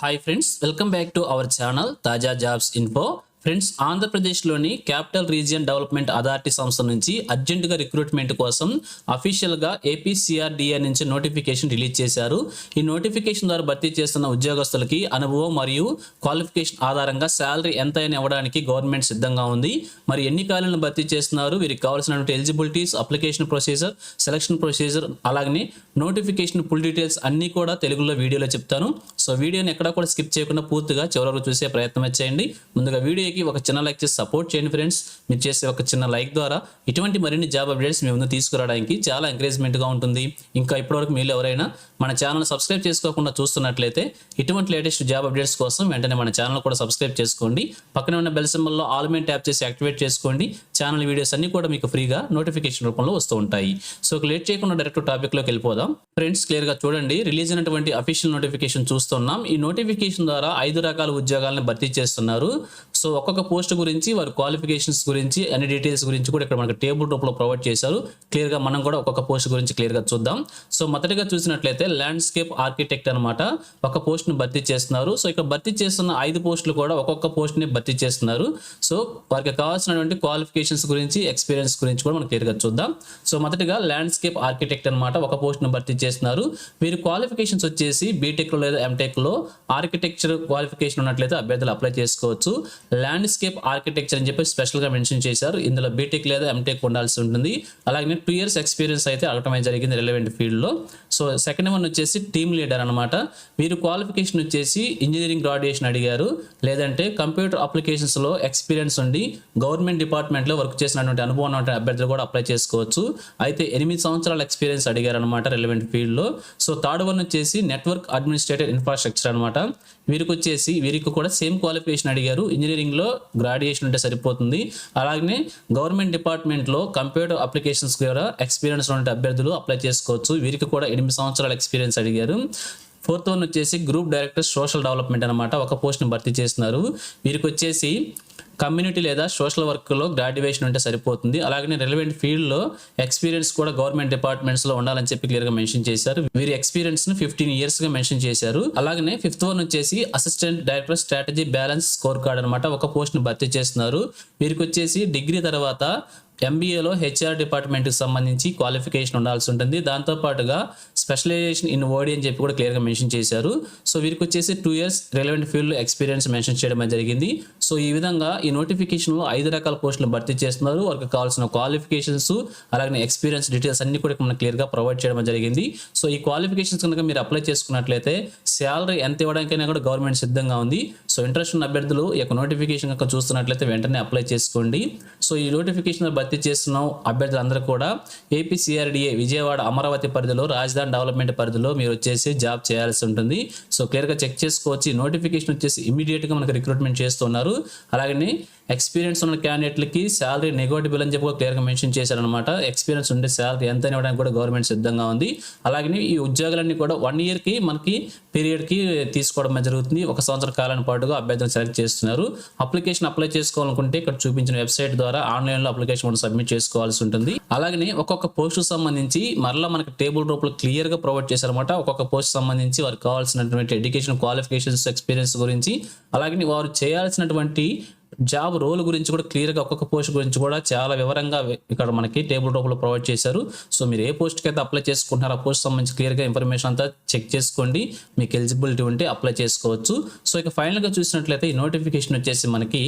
Hi friends, welcome back to our channel Taja Jobs Info. Friends ఆంధ్రప్రదేశ్లోని capital region development authority సంస్థ నుంచి అర్జెంటుగా recruitment కోసం అఫీషియల్గా ఏపీసీఆర్డీఏ నుంచి నోటిఫికేషన్ రిలీజ్ చేశారు. ఈ నోటిఫికేషన్ ద్వారా భర్తీ చేస్తున్న ఉద్యోగస్తులకి అనుభవం మరియు క్వాలిఫికేషన్ ఆధారంగా శాలరీ ఎంత అయినా ఇవ్వడానికి గవర్నమెంట్ సిద్ధంగా ఉంది. మరి ఎన్ని ఖాళీలను భర్తీ చేస్తున్నారు? వీరికి కావాల్సినటువంటి eligibilities application procedure selection procedure అలాగనే నోటిఫికేషన్ ఫుల్ డీటెయిల్స్ అన్నీ కూడా తెలుగులో వీడియోలో చెప్తాను. సో వీడియోని ఎక్కడ కూడా స్కిప్ చేయకుండా పూర్తిగా చివరకు చూసే ప్రయత్నం చేయండి. ముందుగా వీడియో వీడియోకి ఒక చిన్న లైక్ చేసి సపోర్ట్ చేయండి ఫ్రెండ్స్ మీరు చేసే ఒక చిన్న లైక్ ద్వారా ఇటువంటి మరిన్ని జాబ్ అప్డేట్స్ మీ ముందు తీసుకురావడానికి చాలా ఎంకరేజ్మెంట్గా ఉంటుంది. ఇంకా ఇప్పటివరకు మీరు ఎవరైనా మన ఛానల్ సబ్స్క్రైబ్ చేసుకోకుండా చూస్తున్నట్లయితే ఇటువంటి లేటెస్ట్ జాబ్ అప్డేట్స్ కోసం వెంటనే మన ఛానల్ కూడా సబ్స్క్రైబ్ చేసుకోండి. పక్కనే ఉన్న బెల్ సింబల్లో ఆల్ మెయిన్ ట్యాప్ చేసి యాక్టివేట్ చేసుకోండి. ఛానల్ వీడియోస్ అన్ని కూడా మీకు ఫ్రీగా నోటిఫికేషన్ రూపంలో వస్తూ ఉంటాయి. సో లేట్ చేయకుండా డైరెక్ట్ టాపిక్లోకి వెళ్ళిపోదాం. ఫ్రెండ్స్ క్లియర్గా చూడండి. రిలీజ్ అయినటువంటి అఫీషియల్ నోటిఫికేషన్ చూస్తున్నాం. ఈ నోటిఫికేషన్ ద్వారా ఐదు రకాల ఉద్యోగాలను భర్తీ చేస్తున్నారు. సో ఒక్కొక్క పోస్ట్ గురించి వారి క్వాలిఫికేషన్స్ గురించి అన్ని డీటెయిల్స్ గురించి కూడా ఇక్కడ మనకి టేబుల్ రూపంలో ప్రొవైడ్ చేశారు. క్లియర్గా మనం కూడా ఒక్కొక్క పోస్ట్ గురించి క్లియర్గా చూద్దాం. సో మొదటిగా చూసినట్లయితే ల్యాండ్స్కేప్ ఆర్కిటెక్ట్ అనమాట ఒక పోస్ట్ని భర్తీ చేస్తున్నారు. సో ఇక్కడ భర్తీ చేస్తున్న ఐదు పోస్టులు కూడా ఒక్కొక్క పోస్ట్ని భర్తీ చేస్తున్నారు. సో వారికి కావాల్సినటువంటి క్వాలిఫికేషన్స్ గురించి ఎక్స్పీరియన్స్ గురించి కూడా మనం క్లియర్గా చూద్దాం. సో మొదటిగా ల్యాండ్స్కేప్ ఆర్కిటెక్ట్ అనమాట ఒక పోస్ట్ని భర్తీ చేస్తున్నారు. వీరి క్వాలిఫికేషన్స్ వచ్చేసి బీటెక్లో లేదా ఎంటెక్లో ఆర్కిటెక్చర్ క్వాలిఫికేషన్ ఉన్నట్లయితే అభ్యర్థులు అప్లై చేసుకోవచ్చు. ల్యాండ్స్కేప్ ఆర్కిటెక్చర్ అని చెప్పి స్పెషల్గా మెన్షన్ చేశారు. ఇందులో బీటెక్ లేదా ఎంటెక్ ఉండాల్సి ఉంటుంది. అలాగే టూ ఇయర్స్ ఎక్స్పీరియన్స్ అయితే అడగటం అయితే జరిగింది రిలవెంట్ ఫీల్డ్లో సో సెకండ్ వన్ వచ్చేసి టీమ్ లీడర్ అనమాట వీరు క్వాలిఫికేషన్ వచ్చేసి ఇంజనీరింగ్ గ్రాడ్యుయేషన్ అడిగారు. లేదంటే కంప్యూటర్ అప్లికేషన్స్లో ఎక్స్పీరియన్స్ ఉండి గవర్నమెంట్ డిపార్ట్మెంట్లో వర్క్ చేసినటువంటి అనుభవం ఉన్నటువంటి అభ్యర్థులు కూడా అప్లై చేసుకోవచ్చు. అయితే ఎనిమిది సంవత్సరాల ఎక్స్పీరియన్స్ అడిగారు అనమాట రిలవెంట్ ఫీల్డ్లో సో థర్డ్ వన్ వచ్చేసి నెట్వర్క్ అడ్మినిస్ట్రేటర్ ఇన్ఫ్రాస్ట్రక్చర్ అనమాట వీరికి వచ్చేసి వీరికి కూడా సేమ్ క్వాలిఫికేషన్ అడిగారు. ఇంజనీరింగ్ ఇంజనీరింగ్లో గ్రాడ్యుయేషన్ ఉంటే సరిపోతుంది. అలాగే గవర్నమెంట్ డిపార్ట్మెంట్లో కంప్యూటర్ అప్లికేషన్స్ ద్వారా ఎక్స్పీరియన్స్ ఉన్న అభ్యర్థులు అప్లై చేసుకోవచ్చు. వీరికి కూడా ఎనిమిది సంవత్సరాల ఎక్స్పీరియన్స్ అడిగారు. ఫోర్త్ వన్ వచ్చేసి గ్రూప్ డైరెక్టర్ సోషల్ డెవలప్మెంట్ అనమాట ఒక పోస్ట్ని భర్తీ చేస్తున్నారు. వీరికి వచ్చేసి కమ్యూనిటీ లేదా సోషల్ వర్క్లో గ్రాడ్యుయేషన్ ఉంటే సరిపోతుంది. అలాగే రిలవెంట్ ఫీల్డ్లో ఎక్స్పీరియన్స్ కూడా గవర్నమెంట్ డిపార్ట్మెంట్స్లో ఉండాలని చెప్పి క్లియర్గా మెన్షన్ చేశారు. వీరి ఎక్స్పీరియన్స్ను ఫిఫ్టీన్ ఇయర్స్గా మెన్షన్ చేశారు. అలాగనే ఫిఫ్త్ వన్ వచ్చేసి assistant director strategy balance score card అనమాట ఒక పోస్ట్ని భర్తీ చేస్తున్నారు. వీరికి వచ్చేసి డిగ్రీ తర్వాత ఎంబీఏలో హెచ్ఆర్ డిపార్ట్మెంట్కి సంబంధించి క్వాలిఫికేషన్ ఉండాల్సి ఉంటుంది. దాంతోపాటుగా స్పెషలైజేషన్ ఇన్ ఓడి అని చెప్పి కూడా క్లియర్గా మెన్షన్ చేశారు. సో వీరికి వచ్చేసి two years relevant field experience mention చేయడం జరిగింది. సో ఈ విధంగా ఈ నోటిఫికేషన్లో ఐదు రకాల పోస్టులు భర్తీ చేస్తున్నారు. వారికి కావాల్సిన క్వాలిఫికేషన్స్ అలాగే ఎక్స్పీరియన్స్ డీటెయిల్స్ అన్ని కూడా మనం క్లియర్గా ప్రొవైడ్ చేయడం జరిగింది. సో ఈ క్వాలిఫికేషన్స్ కనుక మీరు అప్లై చేసుకున్నట్లయితే శాలరీ ఎంత ఇవ్వడానికైనా కూడా గవర్నమెంట్ సిద్ధంగా ఉంది. సో ఇంట్రెస్ట్ ఉన్న అభ్యర్థులు ఈ యొక్క నోటిఫికేషన్ కనుక చూస్తున్నట్లయితే వెంటనే అప్లై చేసుకోండి. సో ఈ నోటిఫికేషన్ భర్తీ చేస్తున్న అభ్యర్థులందరూ కూడా ఏపీసీఆర్డీఏ విజయవాడ అమరావతి పరిధిలో రాజధాని డెవలప్మెంట్ పరిధిలో మీరు వచ్చేసి జాబ్ చేయాల్సి ఉంటుంది. సో క్లియర్గా చెక్ చేసుకోవచ్చు. నోటిఫికేషన్ వచ్చేసి ఇమీడియట్గా మనకు రిక్రూట్మెంట్ చేస్తున్నారు. అలాగని ఎక్స్పీరియన్స్ ఉన్న క్యాండిడేట్లకి శాలరీ నెగోటిబుల్ అని చెప్పి క్లియర్గా మెన్షన్ చేశారనమాట ఎక్స్పీరియన్స్ ఉండే శాలరీ ఎంత ఇవ్వడానికి కూడా గవర్నమెంట్ సిద్ధంగా ఉంది. అలాగే ఈ ఉద్యోగాలన్నీ కూడా వన్ ఇయర్కి మనకి పీరియడ్కి తీసుకోవడం జరుగుతుంది. ఒక సంవత్సర కాలం పాటుగా అభ్యర్థులను సెలెక్ట్ చేస్తున్నారు. అప్లికేషన్ అప్లై చేసుకోవాలనుకుంటే ఇక్కడ చూపించిన వెబ్సైట్ ద్వారా ఆన్లైన్లో అప్లికేషన్ కూడా సబ్మిట్ చేసుకోవాల్సి ఉంటుంది. అలాగే ఒక్కొక్క పోస్ట్ సంబంధించి మరలా మనకి టేబుల్ రూపంలో క్లియర్గా ప్రొవైడ్ చేశారనమాట ఒక్కొక్క పోస్ట్ సంబంధించి వారికి కావాల్సినటువంటి ఎడ్యుకేషన్ క్వాలిఫికేషన్స్ ఎక్స్పీరియన్స్ గురించి. అలాగే వారు చేయాల్సినటువంటి జాబ్ రోల్ గురించి కూడా క్లియర్గా ఒక్కొక్క పోస్ట్ గురించి కూడా చాలా వివరంగా ఇక్కడ మనకి టేబుల్ రూపంలో ప్రొవైడ్ చేశారు. సో మీరు ఏ పోస్ట్కి అయితే అప్లై చేసుకుంటున్నారో ఆ పోస్ట్ సంబంధించి క్లియర్గా ఇన్ఫర్మేషన్ అంతా చెక్ చేసుకోండి. మీకు ఎలిజిబిలిటీ ఉంటే అప్లై చేసుకోవచ్చు. సో ఇక ఫైనల్గా చూసినట్లయితే ఈ నోటిఫికేషన్ వచ్చేసి మనకి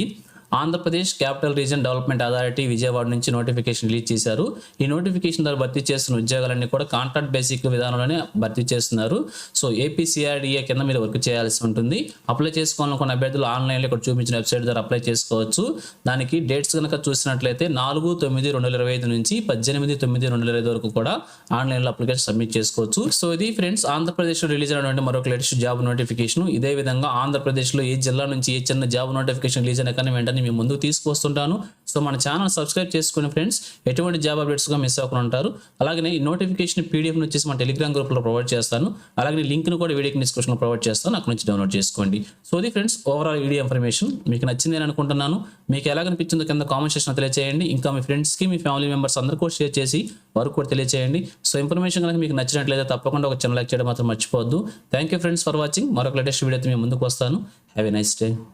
Andhra Pradesh capital region development authority Vijayawada నుంచి నోటిఫికేషన్ రిలీజ్ చేశారు. ఈ నోటిఫికేషన్ ద్వారా భర్తీ చేస్తున్న ఉద్యోగాలన్నీ కూడా కాంట్రాక్ట్ బేసిక్ విధానంలోనే భర్తీ చేస్తున్నారు. సో ఏపీసీఆర్డీఏ కింద మీరు వర్క్ చేయాల్సి ఉంటుంది. అప్లై చేసుకోవాలనుకున్న అభ్యర్థులు ఆన్లైన్లో ఇక్కడ చూపించిన వెబ్సైట్ ద్వారా అప్లై చేసుకోవచ్చు. దానికి డేట్స్ కనుక చూసినట్లయితే నాలుగు తొమ్మిది రెండు వేల ఇరవై ఐదు నుంచి పద్దెనిమిది తొమ్మిది రెండు వేల ఇరవై ఐదు వరకు కూడా ఆన్లైన్లో అప్లికేషన్ సబ్మిట్ చేసుకోవచ్చు. సో ఇది ఫ్రెండ్స్ ఆంధ్రప్రదేశ్లో రిలీజ్ అయినటువంటి మరొక లేటెస్ట్ జాబ్ నోటిఫికేషన్. ఇదే విధంగా ఆంధ్రప్రదేశ్లో ఏ జిల్లా నుంచి ఏ చిన్న జాబ్ నోటిఫికేషన్ రిలీజ్ అయినా కానీ వెంటనే నేను మీ ముందుకు తీసుకొస్తుంటాను సో మన ఛానల్ సబ్స్క్రైబ్ చేసుకుని ఫ్రెండ్స్ ఎటువంటి జాబ్ అప్డేట్స్గా మిస్ అవ్వకుండా ఉంటారు. అలాగే ఈ నోటిఫికేషన్ పీడిఎఫ్ వచ్చేసి మన టెలిగ్రామ్ గ్రూప్లో ప్రొవైడ్ చేస్తాను. అలాగే లింక్ను కూడా వీడియోకి డిస్క్రిప్షన్లో ప్రొవైడ్ చేస్తాను. అక్కడ నుంచి డౌన్లోడ్ చేసుకోండి. సో ఇది ఫ్రెండ్స్ ఓవరాల్ వీడియో ఇన్ఫర్మేషన్ మీకు నచ్చింది అని అనుకుంటున్నాను. మీకు ఎలా కనిపించిందో కింద కామెంట్ సెక్షన్ తెలియజేయండి ఇంకా మీ ఫ్రెండ్స్కి మీ ఫ్యామిలీ మెంబర్స్ అందరూ కూడా షేర్ చేసి వారు కూడా తెలియజేయండి సో ఇన్ఫర్మేషన్ కనుక మీకు నచ్చినట్లయితే తప్పకుండా ఒక చిన్న లైక్ చేయడం మాత్రం మర్చిపోవద్దు. Thank you friends for watching మరొక లేటెస్ట్ వీడియోతో మేము ముందుకు వస్తాను. Have a nice day